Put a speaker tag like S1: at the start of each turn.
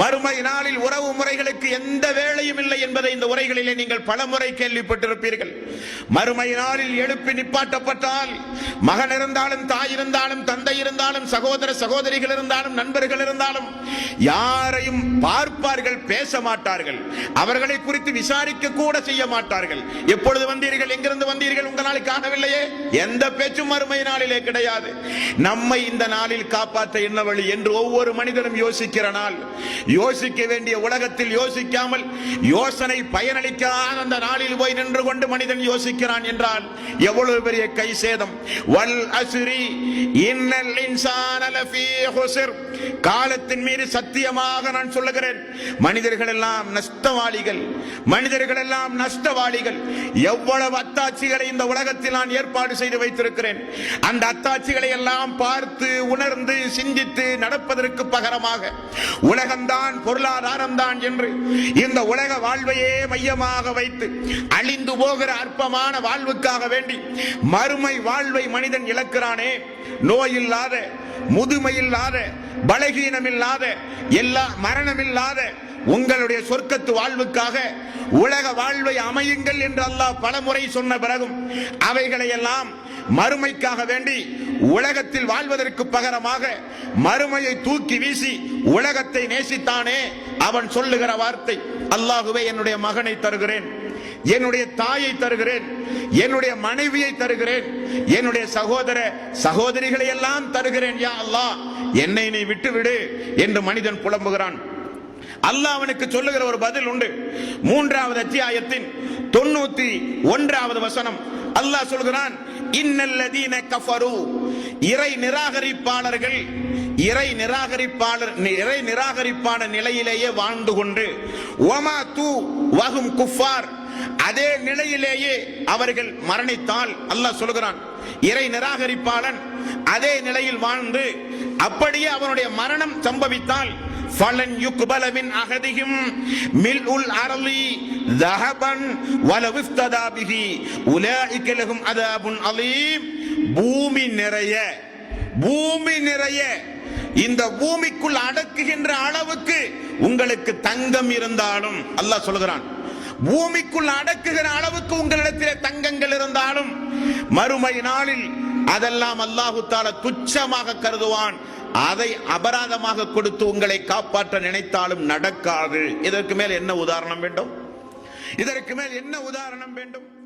S1: மறுமை நாளில் உறவு முறைகளுக்கு எந்த வேலையும் இல்லை என்பதை இந்த உரைகளிலே நீங்கள் பலமுறை கேள்விப்பட்டிருப்பீர்கள். மறுமை நாளில் எழுப்பி நிப்பாட்டப்பட்டால் மகன் இருந்தாலும் தாய் இருந்தாலும் தந்தை இருந்தாலும் சகோதர சகோதரிகள் இருந்தாலும் நண்பர்கள் இருந்தாலும் யாரையும் பார்ப்பார்கள் பேச மாட்டார்கள். அவர்களை குறித்து விசாரிக்க கூட செய்ய மாட்டார்கள். எப்பொழுது வந்தீர்கள் எங்கிருந்து வந்தீர்கள் நாளை காணவில்லையே. எந்த பேச்சும் மறுமை நாளிலே கிடையாது. நம்மை இந்த நாளில் காப்பாற்ற என்ன வழி என்று ஒவ்வொரு மனிதனும் யோசிக்கிற நாள். யோசிக்க வேண்டிய உலகத்தில் யோசிக்காமல் யோசனை பயனளிக்காத அந்த நாளில் போய் நின்று கொண்டு மனிதன் யோசிக்கிறான் என்றால் எவ்வளவு பெரிய கை சேதம். வல் அசுரி இன்னல் இன்சான லஃபீ ஹுஸ்ர் காலத்தின் மீது சத்தியமாக நான் சொல்லுகிறேன். மனிதர்கள் எல்லாம் நஷ்டவாளிகள். மனிதர்கள் எல்லாம் நஷ்டவாளிகள். எவ்வளவு அத்தாட்சிகளை இந்த உலகத்தில் நான் ஏற்பாடு செய்து வைத்திருக்கிறேன். அந்த அத்தாட்சிகளை எல்லாம் பார்த்து உணர்ந்து சிந்தித்து நடப்பதற்கு பகரமாக. உலகம்தான் பொருளாதாரம் தான் என்று இந்த உலக வாழ்வையே மையமாக வைத்து அழிந்து போகிற அற்பமான வாழ்வுக்காக வேண்டி மறுமை வாழ்வை மனிதன் இழக்கிறானே. நோய் இல்லாத முதுமையில்லாத பலகீனமில்லாத எல்லா மரணமில்லாத உங்களுடைய சொர்க்கத்து வாழ்வுக்காக உலக வாழ்வை அமையுங்கள் என்று அல்லாஹ் பலமுறை சொன்ன பிறகும் அவைகளை எல்லாம் மறுமைக்காக வேண்டி உலகத்தில் வாழ்வதற்கு பகரமாக மறுமையை தூக்கி வீசி உலகத்தை நேசித்தானே அவன் சொல்லுகிற வார்த்தை. அல்லாஹுவே என்னுடைய மகனை தருகிறேன். என்னுடைய தாயை தருகிறேன் என்னுடைய மனைவியை தருகிறேன் என்னுடைய சகோதர சகோதரிகளை எல்லாம் தருகிறேன் யா அல்லாஹ். என்னை நீ விட்டுவிடு என்று மனிதன் புலம்புகிறான். அல்லாஹ் அவனுக்கு சொல்லுகிற ஒரு பதில் உண்டு. மூன்றாவது அத்தியாயத்தின் தொண்ணூத்தி ஒன்றாவது வசனம். அல்லாஹ் சொல்கிறான் இன்னல்லதீன கஃபரு. இறை நிராகரிப்பாளர்கள் இறை நிராகரிப்பாளர் இறை நிராகரிப்பான நிலையிலேயே வாழ்ந்து கொண்டு ஒமா தூ வகும் குஃபார். அதே நிலையிலேயே அவர்கள் மரணித்தால் அல்லாஹ் சொல்கிறான் இறை நிராகரிப்பாளன் அதே நிலையில் வாழ்ந்து அப்படியே அவனுடைய மரணம் சம்பவித்தால் ஃபலன் யுக்பலவின் அகதியும் மில் உல் அரளி தஹபன் வலவிஃப்ததாபிஹி உலாஇக்கலகும் அதாபுன் அலீம். பூமி நிறைய பூமி நிறைய இந்த பூமிக்குள் அடக்குகின்ற அளவுக்கு உங்களுக்கு தங்கம் இருந்தாலும் அல்லாஹ் சொல்கிறான் பூமிக்குள் அடக்குகிற அளவுக்கு உங்களிடத்திலே தங்கங்கள் இருந்தாலும் மறுமை நாளில் அதெல்லாம் அல்லாஹு தால துச்சமாக கருதுவான். அதை அபராதமாக கொடுத்து உங்களை காப்பாற்ற நினைத்தாலும் நடக்காது. இதற்கு மேல் என்ன உதாரணம் வேண்டும்? இதற்கு மேல் என்ன உதாரணம் வேண்டும்?